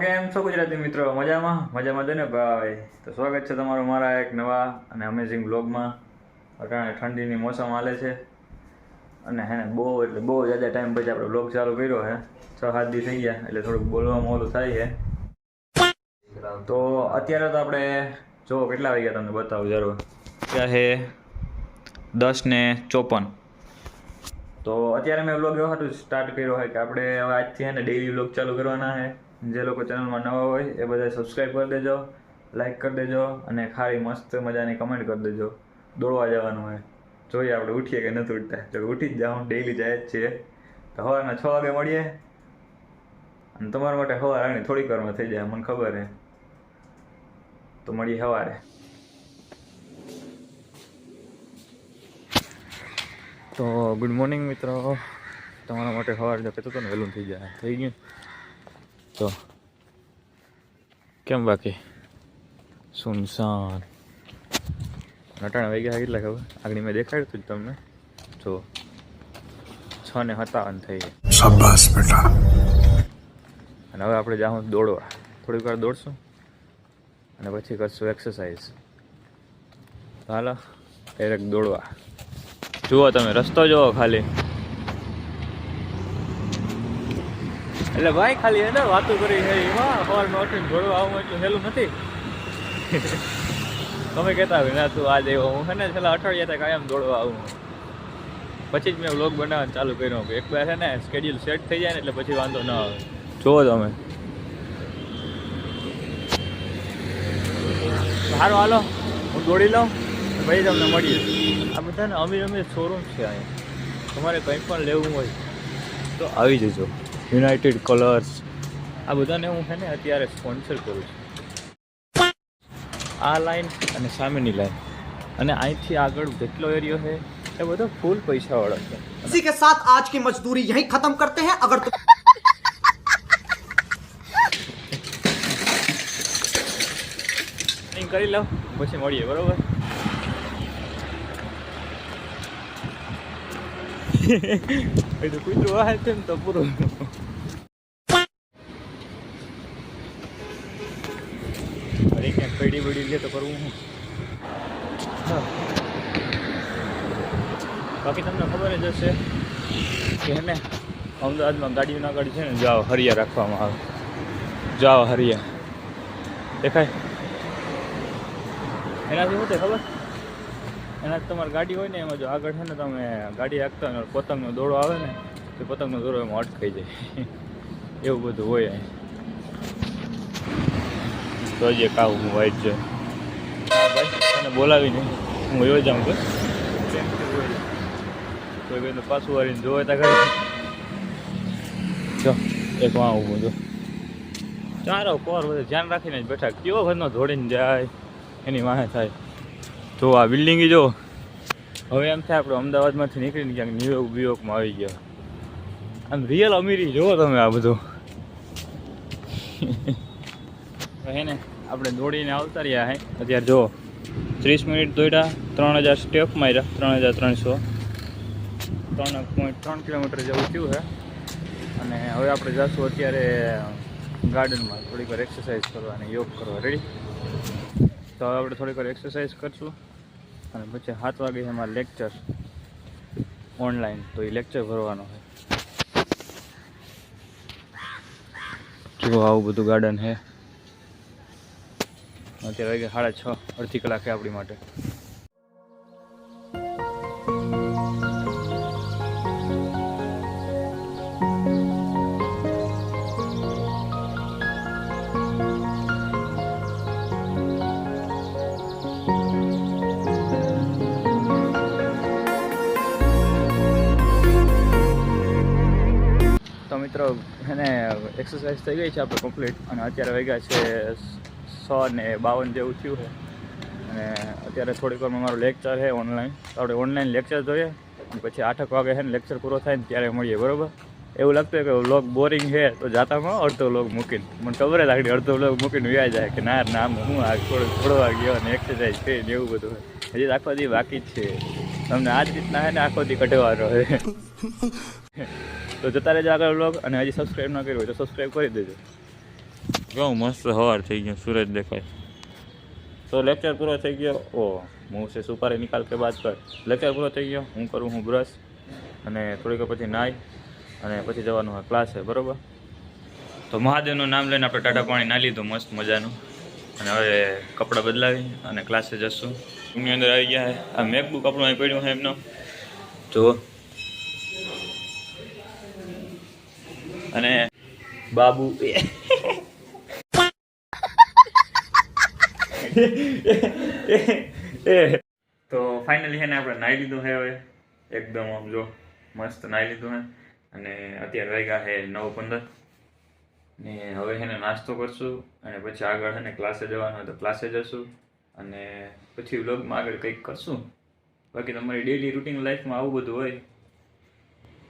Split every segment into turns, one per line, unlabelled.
કેમ છો ગુજરાતી મિત્રો? મજામાં? મજામાં છે ને ભાઈ? તો સ્વાગત છે તમારું મારા એક નવા અને અમેઝિંગ બ્લોગમાં અટાણે ઠંડીની મોસમ હાલે છે. અને હે ને બહુ, એટલે બહુ જ્યાદા ટાઈમ પછી આપણે બ્લોગ ચાલુ કર્યો હે. છ, સાત દી થઈ ગયા, એટલે થોડુંક બોલવામાં ઓલું થાય છે તો અત્યારે તો આપણે, જો કેટલા વાગ્યા તમને બતાવું જરૂર? ત્યાં છે દસ ને ચોપન. તો અત્યારે મેં બ્લોગ એવો હતું સ્ટાર્ટ કર્યો હોય કે આપણે હવે આજથી હે ને ડેઈલી વ્લોગ ચાલુ કરવાના છે જે લોકો ચેનલમાં નવા હોય એ બધા સબસ્ક્રાઈબ કરી દેજો લાઈક કરી દેજો અને ખાલી મસ્ત મજાની કમેન્ટ કરી દેજો. દોડવા જવાનું હોય. જોઈએ આપણે ઉઠીએ કે નથી ઉઠતા. જો ઉઠી જ જાઉં ડેઈલી જાય જ છીએ. તો સવારના છ વાગે મળીએ. અને તમારા માટે સવાર આની થોડીક વારમાં થઈ જાય, મને ખબર છે તો મળીએ સવારે. તો ગુડ મોર્નિંગ મિત્રો. તમારા માટે સવાર જો કહેતો હતો ને વહેલું થઈ જાય. થઈ ગયું? તો કેમ બાકી? સુનસાન. નટાણા ગયા કેટલા ખબર? આગળ મેં દેખાડ્યું હતું તમને. જો. છ ને સત્તાવન થઈ
શાબાશ
અને હવે આપણે જાઉં દોડવા. થોડીક વાર દોડશું. અને પછી કરશું એક્સરસાઇઝ હાલો ડાયરેક્ટ દોડવા. જુઓ તમે રસ્તો જુઓ ખાલી. એટલે ભાઈ ખાલી એને વાતો કરી છે એમાં સવારમાં ઉઠીને દોડવા આવું એટલું સહેલું નથી. તમે કહેતા હોય, ના, તું આ દેવો. હું છે ને છેલ્લા અઠવાડિયા તક કાયમ દોડવા આવું પછી જ મેં વ્લોગ બનાવવાનું ચાલુ કર્યો એક બે છે ને સ્કેડ્યુલ સેટ થઈ જાય ને એટલે પછી વાંધો ન આવે. જુઓ તમે. સારું, હાલો. હું દોડી લઉં, પછી તમને મળીએ. આ બધાને અમીર અમીર શોરૂમ છે અહીંયા. તમારે કંઈ પણ લેવું હોય તો આવી જજો. યુનાઇટેડ કલર્સ આ બધાને હું છે ને અત્યારે સ્પોન્સર કરું છું આ લાઈન અને સામેની લાઈન અને અહીંથી આગળ જેટલો એરિયો છે એ બધો ફૂલ પૈસાવાળો છે
इसी के साथ आज की मजदूरी यहीं खत्म करते हैं अगर तुम
રનિંગ કરી લઉં પછી મળીએ બરોબર એ તો કૂતરું વાહે છે ને તો પૂરું પડી બડી લે તો કરવું હું. બાકી તમને ખબર જ હશે કે હે ને અમદાવાદમાં ગાડીઓના ગાડી છે ને, જાઓ, હરિયા રાખવામાં આવે. જાઓ, હરિયા. દેખાય? એનાથી શું થાય ખબર? એનાથી તમારી ગાડી હોય ને, એમાં જો આગળ છે ને, તમે ગાડી રાખતા હોય પતંગનો દોડો આવે ને, તો પતંગનો દોડો એમાં અટકાઈ જાય. એવું બધું હોય અહીં. તો જે એક આવું હું વાઈટ છે તને બોલાવીને હું એવો જાઉં છું. કોઈ પાછું વાળીને જોવે તા ખરી. જો, એક વાં ઊભું જો. ચારો કોર બધું ધ્યાન રાખીને જ બેઠા. કેવો ઘરનો ધોડીને જાય, એની વાહે થાય. તો આ બિલ્ડિંગ જો, હવે એમ થાય આપણે અમદાવાદમાંથી નીકળીને ક્યાંક ન્યુયોર્ક બ્યુયોર્કમાં આવી ગયા. આમ રિયલ અમીરી જુઓ તમે આ બધું. હે ને, આપણે દોડીને આવતા રહ્યા હે. અત્યારે જો ત્રીસ મિનિટ દોડ્યા, ત્રણ હજાર સ્ટેપ માર્યા, ત્રણ હજાર ત્રણસો. ત્રણ પોઈન્ટ ત્રણ કિલોમીટર જેવું થયું છે અને હવે આપણે જઈશું અત્યારે ગાર્ડનમાં. થોડીક વાર એક્સરસાઇઝ કરવા અને યોગ કરવા. રેડી તો હવે આપણે થોડીક વાર એક્સરસાઇઝ કરશું. અને પછી સાત વાગે અમારે લેક્ચર ઓનલાઈન તો એ લેક્ચર ભરવાનો છે. જો આવું બધું ગાર્ડન છે અત્યારે વાગે સાડા છ, અડધી કલાકે આપણી માટે. મિત્રો, એને એક્સરસાઇઝ થઈ ગઈ છે આપણે કમ્પ્લીટ અને અત્યારે વાગ્યા છે સો ને બાવન જેવું થયું છે. અને અત્યારે થોડીક વારમાં મારું લેક્ચર છે ઓનલાઈન આપણે ઓનલાઈન લેક્ચર જોઈએ. પછી આઠક વાગે છે ને લેક્ચર પૂરો થાય ને ત્યારે મળીએ, બરોબર? એવું લાગતું હોય કે લોક બોરિંગ છે, તો જાતામાં અડધો લોક મૂકીને. મને ખબર જ લાગણી, અડધો લોક મૂકીને વ્યાય જાય કે ના ના હું આ થોડો થોડો ગયો અને એક્સરસાઇઝ કરી ને એવું બધું હજી આખો દી બાકી જ છે. તમને આ જ રીતના છે ને આખો દી કઢવાનો છે તો જતા રહેજો આગળ બ્લોગ અને હજી સબસ્ક્રાઈબ ન કર્યું હોય તો સબસ્ક્રાઈબ કરી દેજો. કેવું મસ્ત સવાર થઈ ગયું, સૂરજ દેખાય. તો લેક્ચર પૂરો થઈ ગયો. ઓ, હું છે સુપારી નિકાલ કે બાદ કર. લેક્ચર પૂરો થઈ ગયો. હું કરું હું બ્રશ અને થોડીક પછી નાહી અને પછી જવાનું હોય ક્લાસ છે, બરાબર? તો મહાદેવનું નામ લઈને આપણે ટાટા પાણી ના લીધું, મસ્ત મજાનું. અને હવે કપડાં બદલાવી અને ક્લાસે જશું. રૂમની અંદર આવી ગયા આ મેકબુક આપણું અહીં પડ્યું છે એમનો. જુઓ. અને બાબુ તો ફાઇનલી હેને આપણે નાહી લીધું છે હવે. એકદમ આમ જો મસ્ત નાહી લીધું છે અને અત્યારે વાગ્યા છે નવ પંદર. ને હવે હેને નાસ્તો કરશું અને પછી આગળ હેને ક્લાસે જવાનું હોય તો ક્લાસે જશું. અને પછી વ્લોગમાં આગળ કંઈક કરશું. બાકી તમારી ડેલી રૂટીન લાઈફમાં આવું બધું હોય.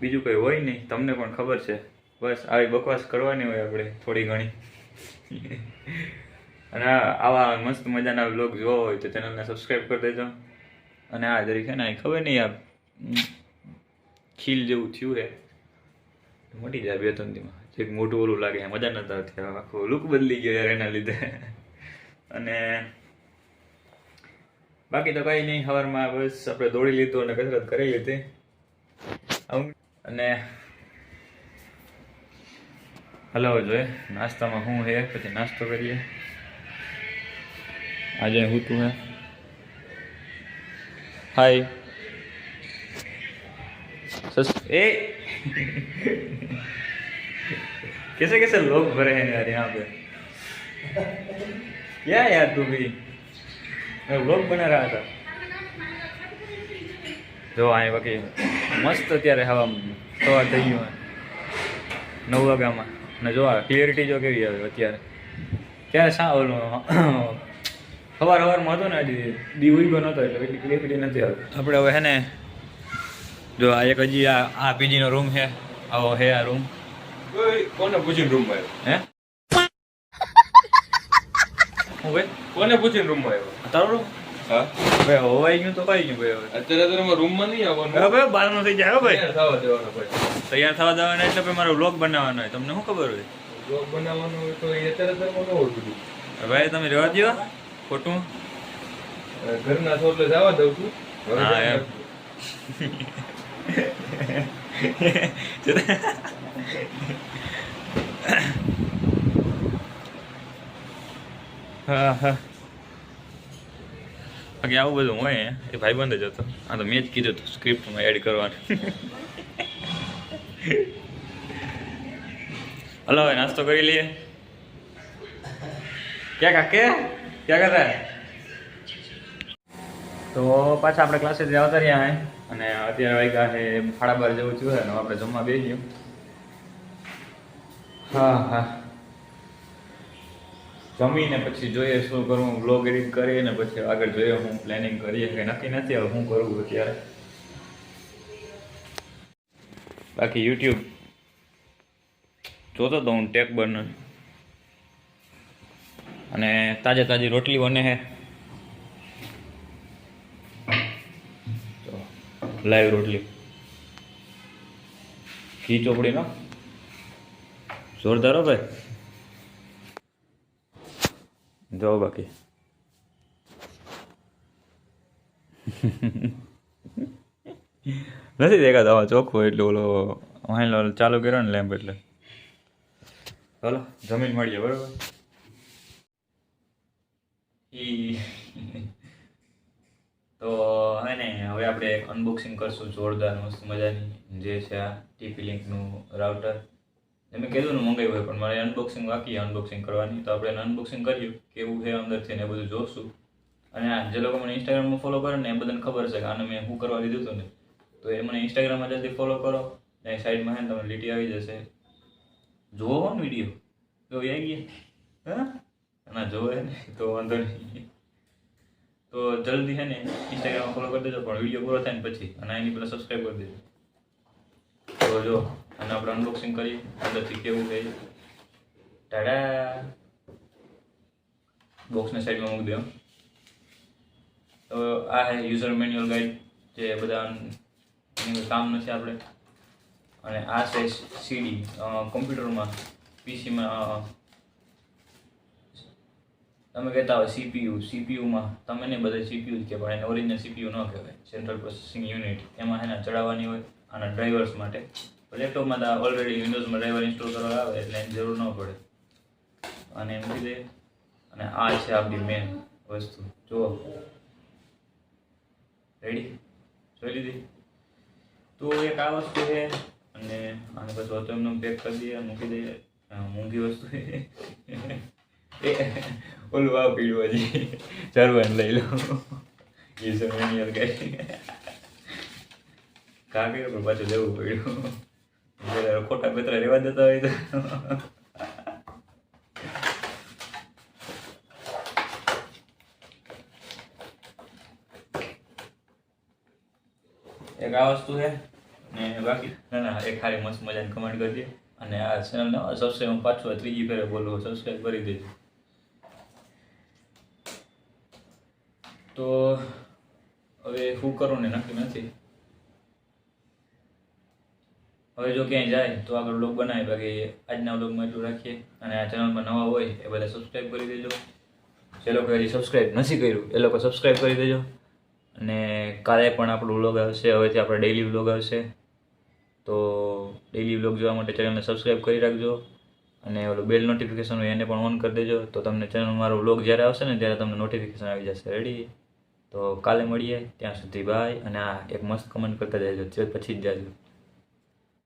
બીજું કંઈ હોય નહીં. તમને પણ ખબર છે. બસ આવી બકવાસ કરવાની હોય આપણે થોડી ઘણી. અને આવા મસ્ત મજાના વ્લોગ જોવો હોય તો ચેનલને સબસ્ક્રાઈબ કરી દેજો. અને આ તરીકે ને ખબર નહીં આ ખીલ જેવું થયું છે. મટી જાય બે ત્રણ દીમાં એક મોટું ઓલું લાગે મજા નતા આવતી. આખો લુક બદલી ગયો યાર એના લીધે. અને બાકી તો કઈ નહીં, સવારમાં બસ આપણે દોડી લીધું અને કસરત કરી લીધી. અને હલો જોઈએ. નાસ્તામાં હું છે પછી નાસ્તો કરીએ. આજે હું તું હે હાય सस ए कैसे कैसे लोग भरे हैं यार यहाँ पे क्या यार तू भी मैं व्लॉग बना रहा था જો અહીં બાકી મસ્ત અત્યારે હવા સવાર થઈ ગયું નવ વાગ્યામાં ને જો આ ક્લિયરિટી જો કેવી આવે અત્યારે ત્યારે શા ઓલું સવાર સવારમાં હતો ને આજે દી ઉઈગો નહોતો એટલે એટલી ક્લિયરિટી નથી આવતી. આપણે હવે હે ને જો આ એક હજી આ આ પીજીનો રૂમ છે આવો હે આ રૂમ
કોને પૂછીને રૂમમાં આવ્યો?
હે? ભાઈ
કોને પૂછીને રૂમમાં આવ્યો?
તારો રૂમ
હા.
ભાઈ હોવાઈ ગયું તો કઈ ગયું ભાઈ હવે?
અત્યારે તો રૂમમાં નહીં આવવાનું.
હવે ભાઈ બારનું થઈ જાય હો ભાઈ.
થવા દેવાનો ભાઈ.
તૈયાર થવા જવાના એટલે ભાઈ મારો વ્લોગ બનાવવાનો હોય. તમને શું ખબર હોય?
બ્લોગ બનાવવાનું હોય તો એ અત્યારે તો ન હોય
ભાઈ તમે રહેવા દો ખોટું?
ઘરના છો એટલે જવા દઉં છું.
હા, એમ. હા હા. બાકી આવું બધું હોય. એ ભાઈબંધ જ હતો. આ તો મેં જ કીધું હતું સ્ક્રિપ્ટમાં એડ કરવાનું. હલો હવે નાસ્તો કરી લઈએ. ક્યાં કાકે? ક્યાં કરતા? તો પાછા આપણે ક્લાસીસ આવતા રહ્યા હે. અને અત્યારે વાગ્યા છે સાડા બાર જેવું થયું છે આપણે જમવા બે ગયું હા હા. જમીને પછી જોઈએ શું કરવું બ્લોગ એડિટ કરીને પછી આગળ જોઈએ હું પ્લાનિંગ કરીએ. કે નક્કી નથી હવે શું કરવું અત્યારે. બાકી યુટ્યુબ જોતો તો હું ટેક બર્નર અને તાજે તાજી રોટલી બને છે લાઈવ રોટલી. ઘી ચોપડીનો. જોરદારો ભાઈ. જો બાકી. નથી દેખાતો આવા ચોખ્ખું એટલે ઓલો વાંહેલો ચાલુ કર્યો ને લેમ્પ એટલે. ચાલો જમીન મળીએ, બરોબર ઈ તો હે ને હવે આપણે અનબોક્સિંગ કરશું, જોરદાર, મસ્ત મજાની જે છે આ ટીપી લિંકનું રાઉટર મેં કીધું ને મંગાવ્યું હોય, પણ મારે અનબોક્સિંગ બાકી અનબોક્સિંગ કરવાની. તો આપણે અનબોક્સિંગ કર્યું કેવું છે અંદરથી ને એ બધું જોશું. અને આ જે લોકો મને ઇન્સ્ટાગ્રામમાં ફોલો કરે ને, એ બધાને ખબર છે કે આને મેં શું કરવા લીધું હતું ને. તો એ મને ઇન્સ્ટાગ્રામમાં જલ્દી ફોલો કરો, ને સાઈડમાં હે ને તમને લીટી આવી જશે. જોવો ને વીડિયો તો આવી ગયા. હા? ના, જોવે ને તો વાંધો નહીં. તો જલ્દી છે ને ઇન્સ્ટાગ્રામ ફોલો કરી દેજો, પણ વીડિયો પૂરો થાય ને પછી, અને એની પહેલાં સબસ્ક્રાઈબ કરી દેજો. તો જો, અને આપણે અનબોક્સિંગ કરીએ, અંદરથી કેવું થઈ ટાડા બોક્સને સાઈડમાં મૂકી દો તો આ છે યુઝર મેન્યુઅલ ગાઈડ જે બધા કામ નથી આપણે. અને આ છે સીડી કોમ્પ્યુટરમાં પીસીમાં તમે કહેતા હોય સીપીયુ સીપીયુમાં તમે નહીં બધા સીપીયુ જ કે પણ એને ઓરિજિનલ સીપીયુ ન કહેવાય. સેન્ટ્રલ પ્રોસેસિંગ યુનિટ એમાં એને ચડાવવાની હોય આના ડ્રાઈવર્સ માટે. લેપટોપમાં તો ઓલરેડી વિન્ડોઝમાં ડ્રાઈવર ઇન્સ્ટોલ કરવા આવે એટલે એની જરૂર ન પડે. અને એમ દે અને આ છે આપણી મેન વસ્તુ. જુઓ. રેડી જોઈ લીધી? તો એક આ વસ્તુ છે, અને આને પછી તો એમનું પેક કરી દઈએ, મૂકી દઈએ. મોંઘી વસ્તુ છે. ઓલું આ પીડું હજી. ચરવાન લઈ લો. એ સમયની યાર કઈ. કા પણ પાછું લેવું પડ્યું. ખોટા પેતરા રેવા દેતા હોય તો. એક આ વસ્તુ છે ને બાકી. ના ના એક ખાલી મસ્ત મજાની કમેન્ટ કરી દે. અને આ ચેનલને સબસ્ક્રાઈબ પાછું ત્રીજી ફેરે બોલું સબસ્ક્રાઈબ કરી દેજો. તો હવે શું કરું ને નક્કી નથી. હવે જો ક્યાંય જાય તો આગળ બ્લોગ બનાવીએ. બાકી આજના બ્લોગમાં એટલું રાખીએ. અને આ ચેનલમાં નવા હોય એ બધા સબસ્ક્રાઈબ કરી દેજો. જે લોકો હજી સબસ્ક્રાઈબ નથી કર્યું, એ લોકો સબસ્ક્રાઈબ કરી દેજો. અને કાલે પણ આપણું વ્લોગ આવશે. હવેથી આપણે ડેઈલી વ્લોગ આવશે. તો ડેઈલી વ્લોગ જોવા માટે ચેનલને સબસ્ક્રાઈબ કરી રાખજો. અને ઓલું બેલ નોટિફિકેશન હોય એને પણ ઓન કરી દેજો. તો તમને ચેનલ મારો વ્લોગ જ્યારે આવશે ને ત્યારે તમને નોટિફિકેશન આવી જશે. રેડી તો કાલે મળીએ ત્યાં સુધી બાય અને આ એક મસ્ત કમેન્ટ કરતા જજો. પછી જ જાજો.